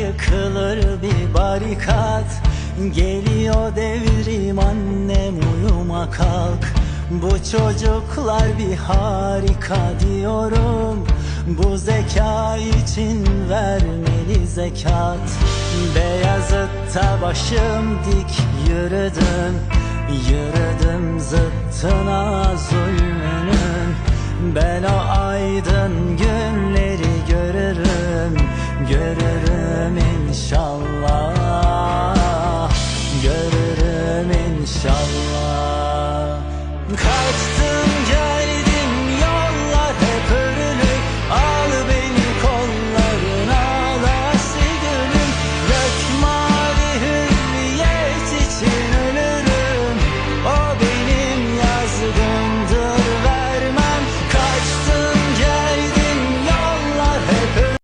yıkılır bir barikat. Geliyor devrim annem uyuma kalk. Bu çocuklar bir harika diyorum. Bu zeka için vermeli zekat. Beyazıt'ta başım dik yürüdüm. Yürüdüm zıttına zulmünün. Ben o aydın günleri görürüm. Görürüm 想啊。